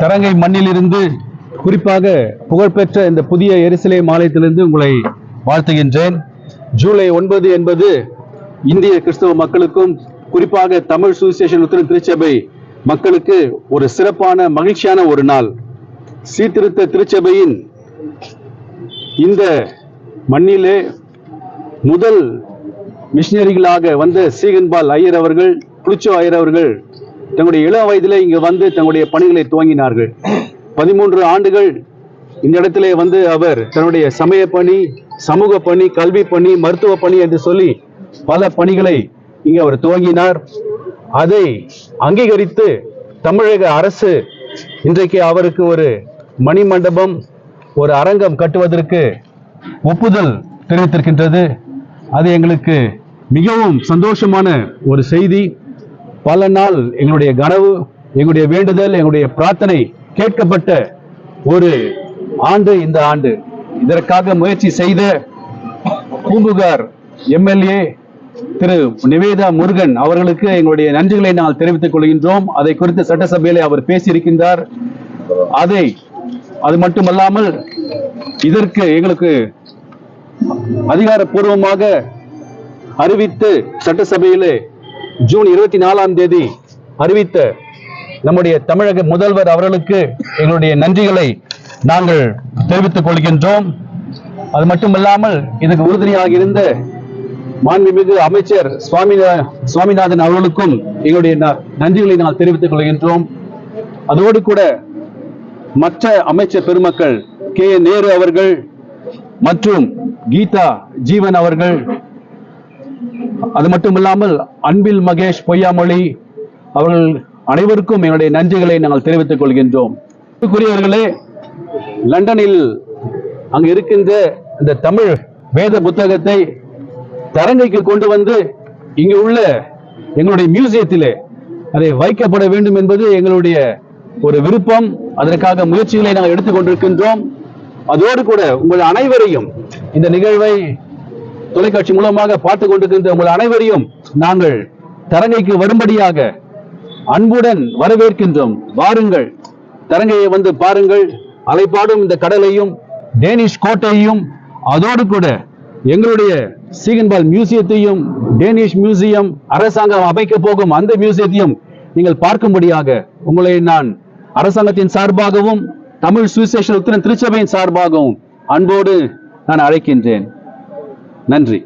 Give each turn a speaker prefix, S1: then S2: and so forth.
S1: தரங்கை மண்ணிலிருந்து குறிப்பாக புகழ்பெற்ற இந்த புதிய எரிசிலை மாலயத்திலிருந்து உங்களை வாழ்த்துகின்றேன். ஜூலை ஒன்பது என்பது இந்திய கிறிஸ்தவ மக்களுக்கும் குறிப்பாக தமிழ் சுவிசேஷன் உத்திர திருச்சபை மக்களுக்கு ஒரு சிறப்பான மகிழ்ச்சியான ஒரு நாள். சீர்திருத்த திருச்சபையின் இந்த மண்ணிலே முதல் மிஷினரிகளாக வந்த சீகன்பால் ஐயர் அவர்கள் புளிச்சோ ஐயர் அவர்கள் தங்களுடைய இளம் வயதிலே இங்கு வந்து தங்களுடைய பணிகளை துவங்கினார்கள். பதிமூன்று ஆண்டுகள் இந்த இடத்திலே வந்து அவர் தன்னுடைய சமய பணி சமூக பணி கல்வி பணி மருத்துவ பணி என்று சொல்லி பல பணிகளை இங்கே அவர் துவங்கினார். அதை அங்கீகரித்து தமிழக அரசு இன்றைக்கு அவருக்கு ஒரு மணி மண்டபம் ஒரு அரங்கம் கட்டுவதற்கு ஒப்புதல் தெரிவித்திருக்கின்றது. அது எங்களுக்கு மிகவும் சந்தோஷமான ஒரு செய்தி. பல நாள் எங்களுடைய கனவு எங்களுடைய வேண்டுதல் எங்களுடைய பிரார்த்தனை கேட்கப்பட்ட ஒரு ஆண்டு இந்த ஆண்டு. இதற்காக முயற்சி செய்த பூம்புகார் எம்எல்ஏ திரு நிவேதா முருகன் அவர்களுக்கு எங்களுடைய நன்றிகளை நாங்கள் தெரிவித்துக் கொள்கின்றோம். அதை குறித்து சட்டசபையிலே அவர் பேசியிருக்கின்றார். அதை அது மட்டுமல்லாமல் இதற்கு எங்களுக்கு அதிகாரப்பூர்வமாக அறிவித்து சட்டசபையிலே ஜூன் இருபத்தி நாலாம் தேதி அறிவித்த நம்முடைய தமிழக முதல்வர் அவர்களுக்கு எங்களுடைய நன்றிகளை நாங்கள் தெரிவித்துக் கொள்கின்றோம். அது மட்டுமல்லாமல் இதுக்கு உறுதுணையாக இருந்த மாண்புமிகு அமைச்சர் சுவாமிநா சுவாமிநாதன் அவர்களுக்கும் எங்களுடைய ந- நன்றிகளை நாங்கள் தெரிவித்துக் கொள்கின்றோம். அதோடு கூட மற்ற அமைச்சர் பெருமக்கள் கே நேரு அவர்கள் மற்றும் கீதா ஜீவன் அவர்கள் அது மட்டும் இல்லாமல் அன்பில் மகேஷ் பொய்யாமொழி அவர்கள் அனைவருக்கும் என்னுடைய நன்றிகளை நாங்கள் தெரிவித்துக் கொள்கின்றோம். அன்புக்குரியவர்களே லண்டனில் அங்கு இருக்கின்ற இந்த தமிழ் வேத புத்தகத்தை தரங்கைக்கு கொண்டு வந்து இங்கு உள்ள எங்களுடைய மியூசியத்திலே அதை வைக்கப்பட வேண்டும் என்பது எங்களுடைய ஒரு விருப்பம். அதற்காக முயற்சிகளை நாங்கள் எடுத்துக்கொண்டிருக்கின்றோம் அதோடு கூட உங்கள் அனைவரையும் இந்த நிகழ்வை தொலைக்காட்சி மூலமாக பார்த்து கொண்டிருக்கின்ற உங்கள் அனைவரையும் நாங்கள் தரங்கைக்கு வரும்படியாக அன்புடன் வரவேற்கின்றோம். வாருங்கள். தரங்கையை வந்து பாருங்கள். அலைப்பாடும் இந்த கடலையும் டேனிஷ் கோட்டையையும் அதோடு கூட எங்களுடைய சீகன்பால் மியூசியத்தையும் டேனிஷ் மியூசியம் அரசாங்கம் அமைக்க போகும் அந்த மியூசியத்தையும் நீங்கள் பார்க்கும்படியாக உங்களை நான் அரசாங்கத்தின் சார்பாகவும் தமிழ் சுவிசேஷன் உத்திரன் திருச்சபையின் சார்பாகவும் அன்போடு நான் அழைக்கின்றேன். நன்றி.